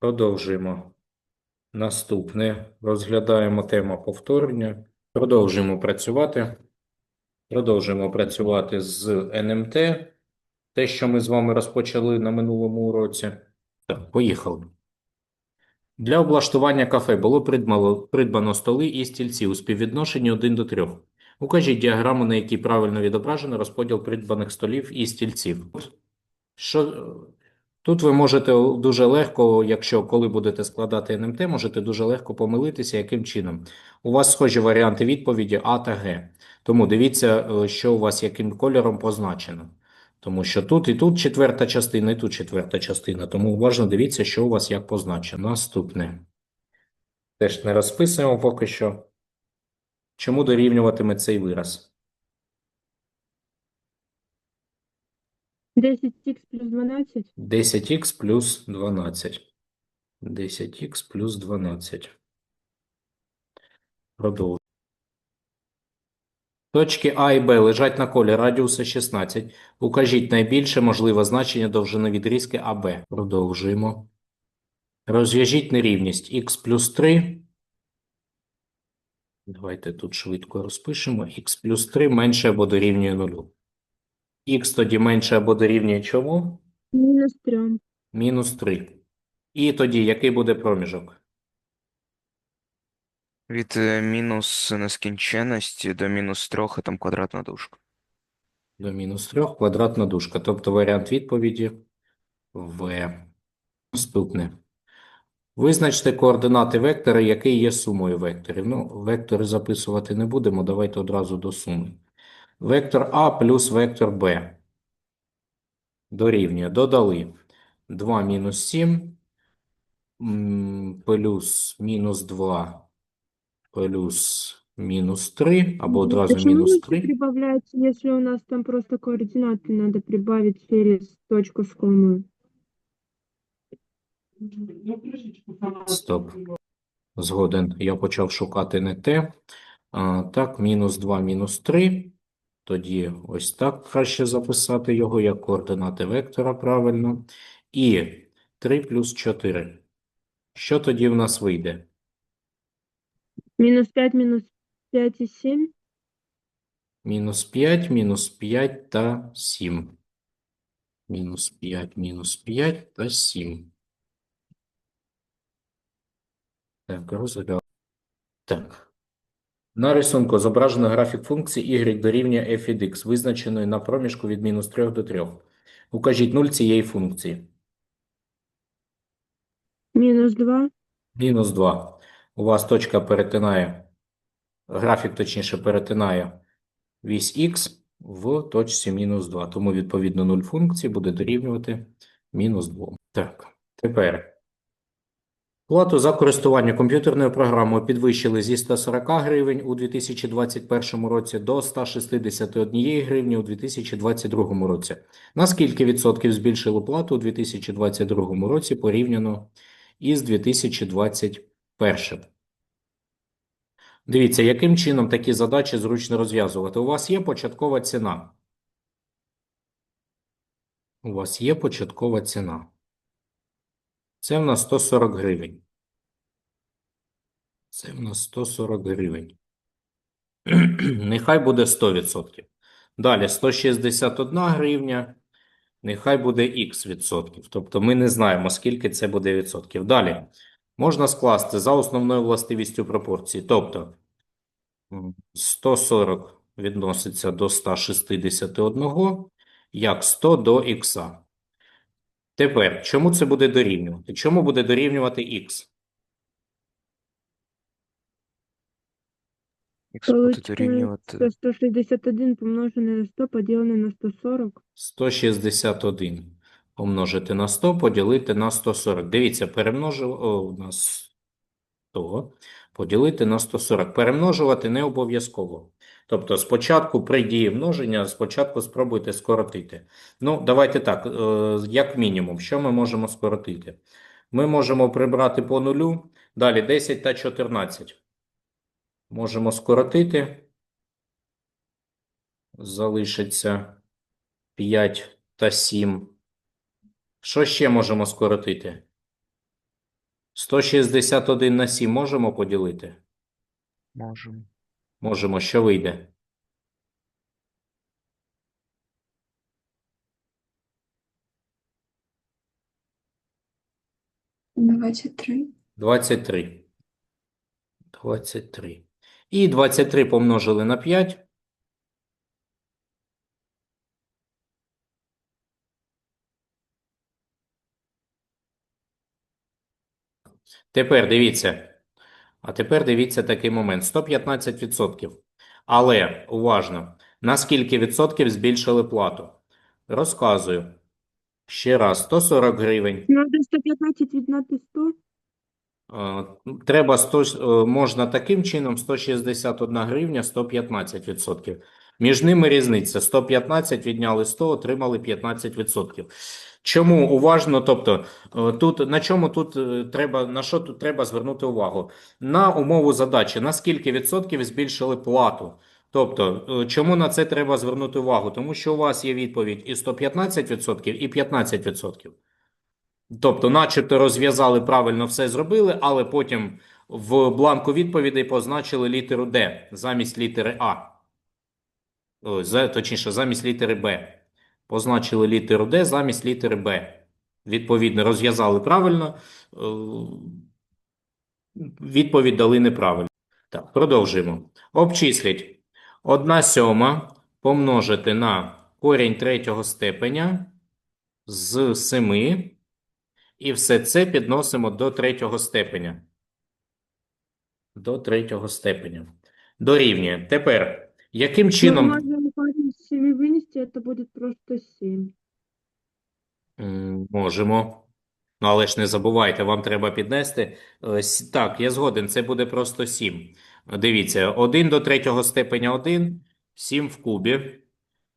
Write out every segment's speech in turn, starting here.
Продовжуємо. Наступне. Розглядаємо тему повторення. Продовжуємо працювати. Продовжуємо працювати з НМТ. Те, що ми з вами розпочали на минулому уроці. Так, поїхали. Для облаштування кафе було придбано, придбано столи і стільці у співвідношенні 1 до 3. Укажіть діаграму, на якій правильно відображено розподіл придбаних столів і стільців. Що, тут ви можете дуже легко, якщо коли будете складати НМТ, можете дуже легко помилитися, яким чином. У вас схожі варіанти відповіді А та Г. Тому дивіться, е, що у вас яким кольором позначено. Тому що тут і тут четверта частина, і тут четверта частина. Тому уважно дивіться, що у вас як позначено. Наступне. Теж не розписуємо поки що. Чому дорівнюватиме цей вираз? 10х плюс 12. 10х плюс 12. 10х плюс 12. Продовжуємо. Точки А і Б лежать на колі радіуса 16. Укажіть найбільше можливе значення довжини відрізки АБ. Продовжуємо. Розв'яжіть нерівність х плюс 3. Давайте тут швидко розпишемо. х плюс 3 менше або дорівнює 0. Х тоді менше або дорівнює чому? Мінус 3. Мінус 3. І тоді який буде проміжок? Від е, мінус нескінченності до мінус трьох, і там квадратна дужка. До мінус 3 квадратна дужка. Тобто варіант відповіді В. Наступне. Визначте координати вектора, який є сумою векторів. Ну, вектори записувати не будемо, давайте одразу до суми. Вектор А плюс вектор Б. Дорівнює. Додали 2 мінус 7 плюс мінус 2 плюс мінус 3 або одразу Почему мінус лучше 3. прибавляется, если у нас там просто координаты надо прибавить через точку с комой? Стоп. Згоден. Я почав шукати не те. А, так, мінус 2, мінус 3. Тоді ось так краще записати його, як координати вектора правильно. І 3 плюс 4. Що тоді в нас вийде? Минус 5, минус 5 и 7. Мінус 5, мінус 5 та 7. Мінус 5, мінус 5 та 7. Так, розгляд. Так. На рисунку зображено графік функції y дорівнює f від x, визначеної на проміжку від мінус 3 до 3. Укажіть 0 цієї функції. Минус 2. Мінус 2. У вас точка перетинає, графік точніше перетинає вісь х в точці мінус 2. Тому, відповідно, 0 функції буде дорівнювати мінус 2. Так, тепер. Плату за користування комп'ютерною програмою підвищили зі 140 гривень у 2021 році до 161 гривні у 2022 році. На скільки відсотків збільшили плату у 2022 році порівняно із 2021? Дивіться, яким чином такі задачі зручно розв'язувати. У вас є початкова ціна. У вас є початкова ціна. Це в нас 140 гривень. Це в нас 140 гривень. Нехай буде 100%. Далі 161 гривня. Нехай буде х відсотків. Тобто ми не знаємо, скільки це буде відсотків. Далі можна скласти за основною властивістю пропорції. Тобто 140 відноситься до 161, як 100 до х. Тепер, чому це буде дорівнювати? Чому буде дорівнювати х? Х буде дорівнювати 161 помноженное на 100 поделенное на 140. 161 помножити на 100, поділити на 140. Дивіться, перемножив о, на 100, поділити на 140. Перемножувати не обов'язково. Тобто спочатку при дії множення, спочатку спробуйте скоротити. Ну, давайте так, е, як мінімум, що ми можемо скоротити? Ми можемо прибрати по нулю, далі 10 та 14. Можемо скоротити. Залишиться 5 та 7. Що ще можемо скоротити? 161 на 7 можемо поділити? Можемо. Можемо. Що вийде? Двадцять три. 23. 23. І 23 помножили на 5. Тепер дивіться. А тепер дивіться такий момент. 115%. Але уважно, на скільки відсотків збільшили плату? Розказую. Ще раз, 140 гривень. Надо 115 відняти 100. Е, Треба 100, е, можна таким чином 161 гривня 115%. Між ними різниця 115 відняли 100, отримали 15%. Чому уважно? Тобто е, тут на чому тут е, треба на що тут треба звернути увагу? На умову задачі, на скільки відсотків збільшили плату? Тобто, е, чому на це треба звернути увагу? Тому що у вас є відповідь і 115%, і 15%. Тобто, начебто розв'язали правильно все зробили, але потім в бланку відповідей позначили літеру Д замість літери А. Точніше, замість літери Б. Позначили літеру Д замість літери Б. Відповідно, розв'язали правильно, е, відповідь дали неправильно. Так, продовжуємо. Обчисліть. 1 сьома помножити на корінь третього степеня з 7 і все це підносимо до третього степеня. До третього степеня. Дорівнює. Тепер, яким чином... можно корень с 7 вынести, это будет просто 7. М, Можемо. Ну, але ж не забувайте, вам треба піднести. Е, с- Так, я згоден, це буде просто 7. Дивіться, 1 до третього степеня 1, 7 в кубі.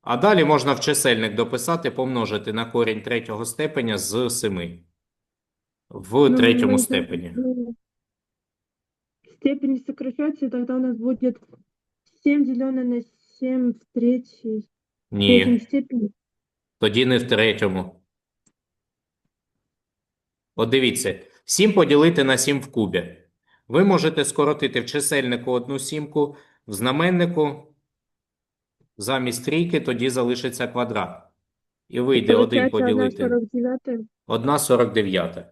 А далі можна в чисельник дописати, помножити на корінь третього степеня з 7. В Ну, третьому мы- степені. ну, Степень сокращается, и тогда у нас будет 7 деленное на 7 в третьей, в третьем Ні. Тоді не в третьому. От дивіться, 7 поділити на 7 в кубі. Ви можете скоротити в чисельнику одну сімку, в знаменнику замість трійки тоді залишиться квадрат. І вийде 1 Получается, одна поділити 49. 1 49.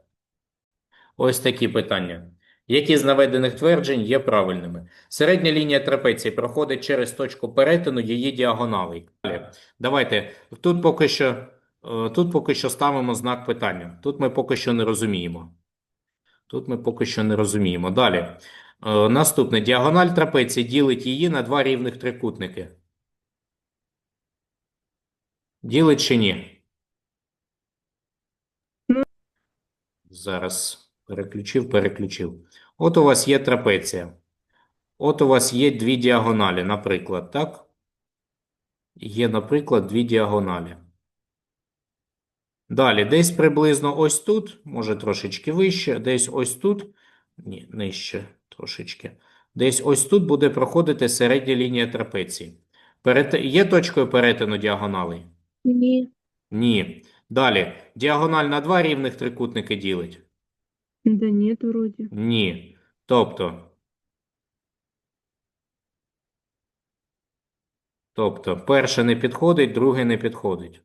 Ось такі питання. Які з наведених тверджень є правильними? Середня лінія трапеції проходить через точку перетину її діагоналей. Давайте, тут поки що, е, тут поки що ставимо знак питання. Тут ми поки що не розуміємо. Тут ми поки що не розуміємо. Далі. Е, Наступне. Діагональ трапеції ділить її на два рівних трикутники. Ділить чи ні? Зараз переключив, переключив. От у вас є трапеція. От у вас є дві діагоналі, наприклад, так? Є, наприклад, дві діагоналі. Далі, десь приблизно ось тут, може трошечки вище, десь ось тут, ні, нижче трошечки. Десь ось тут буде проходити середня лінія трапеції. Перет... Є точкою перетину діагоналей? Не, Ні. Далі, діагональ на два рівних трикутники ділить? Да нет, вроде. Ні. Тобто, тобто, перше не підходить, друге не підходить.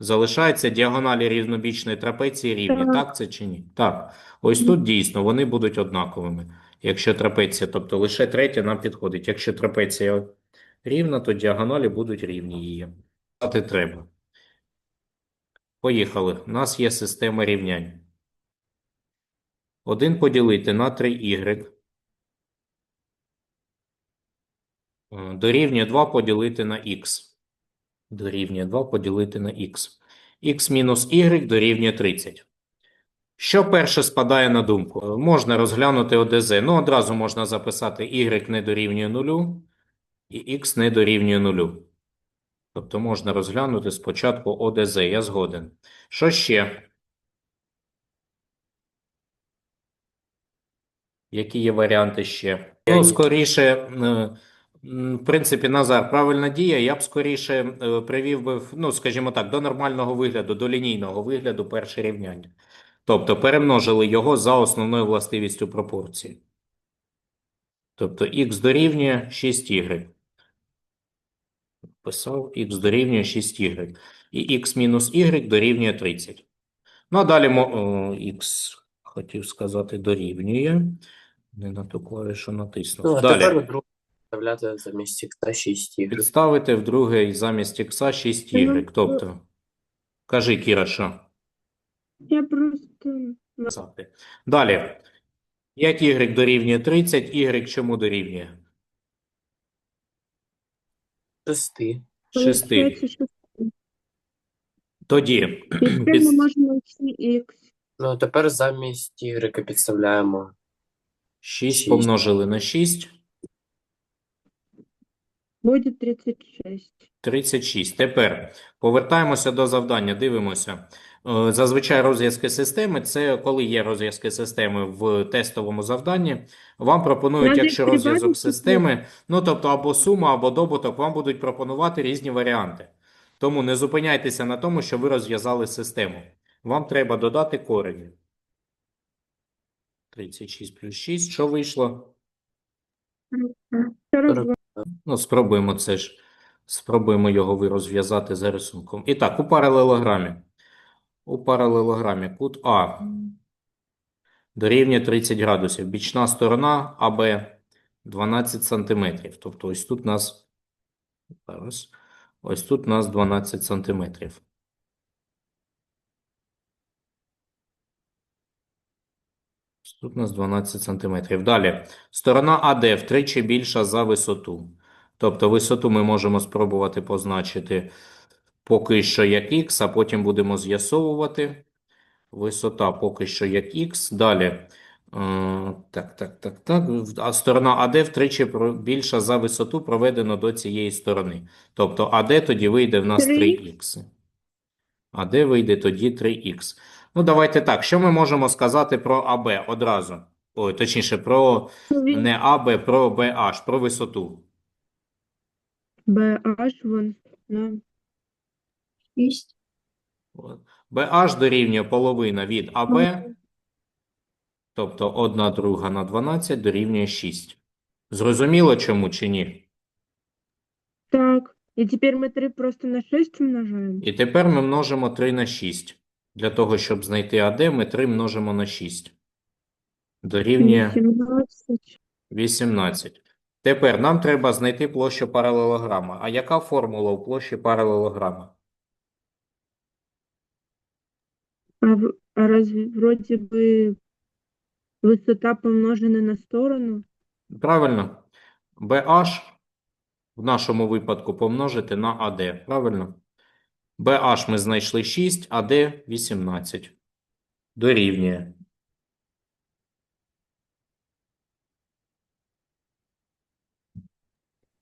Залишаються діагоналі рівнобічної трапеції рівні. Так. Так це чи ні? Так. Ось тут дійсно вони будуть однаковими. Якщо трапеція, тобто лише третя нам підходить. Якщо трапеція рівна, то діагоналі будуть рівні її. Писати треба. Поїхали. У нас є система рівнянь. 1 поділити на 3y е, дорівнює 2 поділити на х. Дорівнює 2 поділити на х. х мінус y дорівнює 30. Що перше спадає на думку? Е, Можна розглянути ОДЗ. Ну, одразу можна записати y не дорівнює 0 і х не дорівнює 0. Тобто можна розглянути спочатку ОДЗ. Я згоден. Що ще? Які є варіанти ще? Ну, скоріше, е, в принципі, Назар, правильна дія. Я б скоріше е, привів би, ну, скажімо так, до нормального вигляду, до лінійного вигляду перше рівняння. Тобто перемножили його за основною властивістю пропорції. Тобто х дорівнює 6y. Писав х дорівнює 6y. І х мінус y дорівнює 30. Ну, а далі х, хотів сказати, дорівнює. Не на ту клавішу натиснув. Ну, а Далі. тепер друге вставляти замість ікса 6 ігр. Підставити в другий замість х 6y. Тобто, кажи, Кіра, що? Я просто... Писати. Далі. Як y дорівнює 30, y чому дорівнює? 6. 6. Тоді И теперь мы під- можем найти x. Ну, а тепер замість ігрека підставляємо 6 помножили на 6 Будет 36. 36. Тепер повертаємося до завдання, дивимося. Е, Зазвичай розв'язки системи це коли є розв'язки системи в тестовому завданні. Вам пропонують, якщо розв'язок системи, ну тобто або сума, або добуток, вам будуть пропонувати різні варіанти. Тому не зупиняйтеся на тому, що ви розв'язали систему. Вам треба додати корені. 36 плюс 6. Що вийшло? 42. Ну, спробуємо це ж. Спробуємо його розв'язати за рисунком. І так, у паралелограмі. У паралелограмі кут А дорівнює 30 градусів. Бічна сторона АБ 12 сантиметрів. Тобто ось тут у нас зараз, ось тут у нас 12 сантиметрів. Тут у нас 12 сантиметрів. Далі. Сторона АД втричі більша за висоту. Тобто висоту ми можемо спробувати позначити поки що як х, а потім будемо з'ясовувати. Висота поки що як х. Далі. е, Так, так, так, так. А сторона АД втричі більша за висоту проведено до цієї сторони. Тобто АД тоді вийде в нас 3х. АД вийде тоді 3х. Ну, давайте так. Що ми можемо сказати про АБ одразу? Ой, точніше, про не АБ, про BH, про висоту. BH вон. На. 6. От. BH дорівнює половина від АБ, тобто 1 друга на 12 дорівнює 6. Зрозуміло чому чи ні? Так. И теперь мы 3 просто на 6 умножаем. І тепер ми множимо 3 на 6. Для того, щоб знайти АД, ми 3 множимо на 6. Дорівнює 18. 18. Тепер нам треба знайти площу паралелограма. А яка формула у площі паралелограма? А, в- а разве вроде бы высота помножена на сторону? Правильно? BH в нашому випадку помножити на AD. Правильно? BH ми знайшли 6, AD 18. Дорівнює.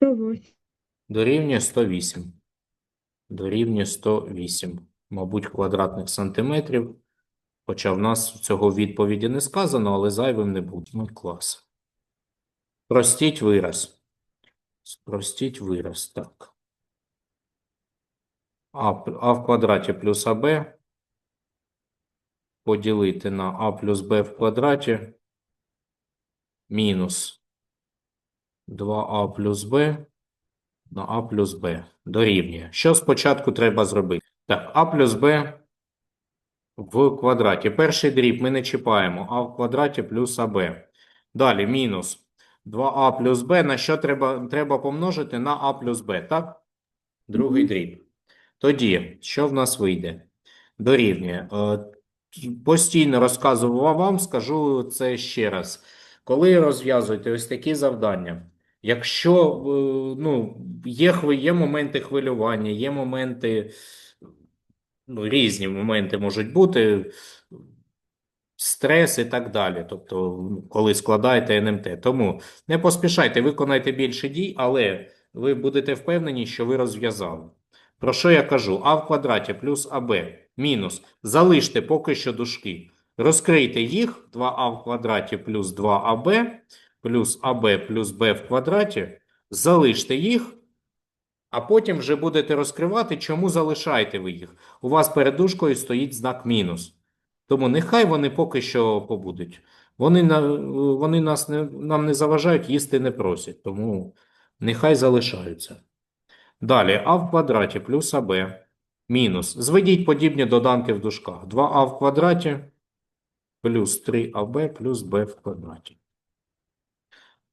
То 8. Дорівнює 108. Дорівнює 108. Мабуть, квадратних сантиметрів. Хоча в нас цього відповіді не сказано, але зайвим не буде. Ну, клас. Простіть вираз. Спростіть вираз. Так. А, а в квадраті плюс АБ поділити на А плюс Б в квадраті мінус 2А плюс Б на А плюс Б дорівнює. Що спочатку треба зробити? Так, А плюс Б в квадраті. Перший дріб ми не чіпаємо. А в квадраті плюс АБ. Далі мінус 2А плюс Б. На що треба, треба помножити? На А плюс Б, так? Другий дріб. Тоді, що в нас вийде? Дорівнює. Е, Постійно розказував вам, скажу це ще раз. Коли розв'язуєте ось такі завдання, якщо е, ну, є, є моменти хвилювання, є моменти, ну, різні моменти можуть бути, стрес і так далі. Тобто, ну, коли складаєте НМТ. Тому не поспішайте, виконайте більше дій, але ви будете впевнені, що ви розв'язали. Про що я кажу? А в квадраті плюс АБ мінус. Залиште поки що дужки. Розкрийте їх. 2а в квадраті плюс 2аб плюс АБ плюс Б в квадраті. Залиште їх, а потім вже будете розкривати, чому залишаєте ви їх. У вас перед дужкою стоїть знак мінус. Тому нехай вони поки що побудуть. Вони, вони нас не, нам не заважають, їсти не просять, тому нехай залишаються. Далі а в квадраті плюс АБ мінус. Зведіть подібні доданки в дужках. 2а в квадраті плюс 3аб плюс b в квадраті.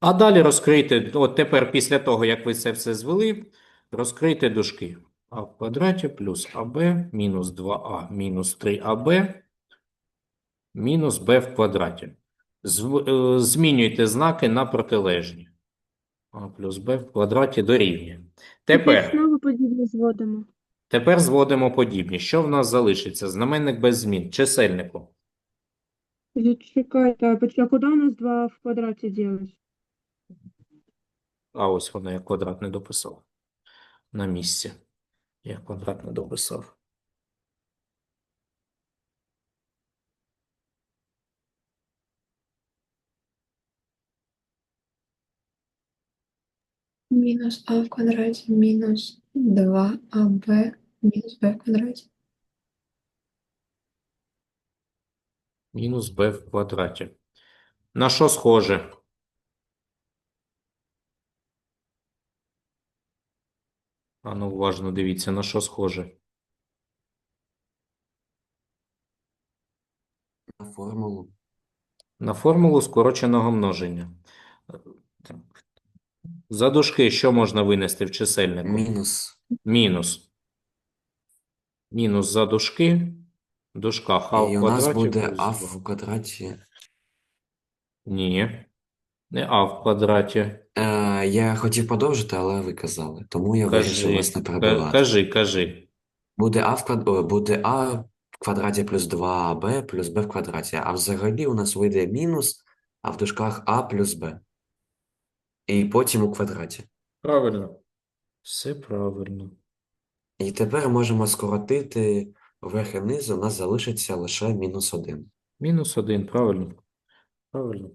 А далі розкрийте, от тепер після того, як ви це все звели, розкрийте дужки. а в квадраті плюс АБ мінус 2а мінус 3АБ мінус b в квадраті. Е, Змінюйте знаки на протилежні. А плюс b в квадраті дорівнює. Тепер Тепер, знову подібне зводимо. тепер зводимо подібні. Що в нас залишиться? Знаменник без змін. Чисельнику. Чекайте, а куди у нас 2 в квадраті ділиш? А ось воно, я квадрат не дописав. На місці. Я квадрат не дописав. Мінус а в квадраті мінус 2аб мінус b в квадраті. Мінус b в квадраті. На що схоже? А ну, уважно дивіться, на що схоже. На формулу. На формулу скороченого множення. За дужки що можна винести в чисельнику? Мінус. Мінус. Мінус за дужки. В дужках а в І у нас квадраті буде плюс а 2. в квадраті. Ні. Не а в квадраті. Е, я хотів продовжити, але ви казали. Тому я вирішив Кажи, вас не ка- перебивати. кажи, кажи. Буде а в квад... о, буде а в квадраті плюс 2аб плюс b в квадраті. А взагалі у нас вийде мінус, а в дужках а плюс b. І потім у квадраті. Правильно. Все правильно. І тепер можемо скоротити верх і низ, у нас залишиться лише мінус 1. Мінус один, правильно. Правильно.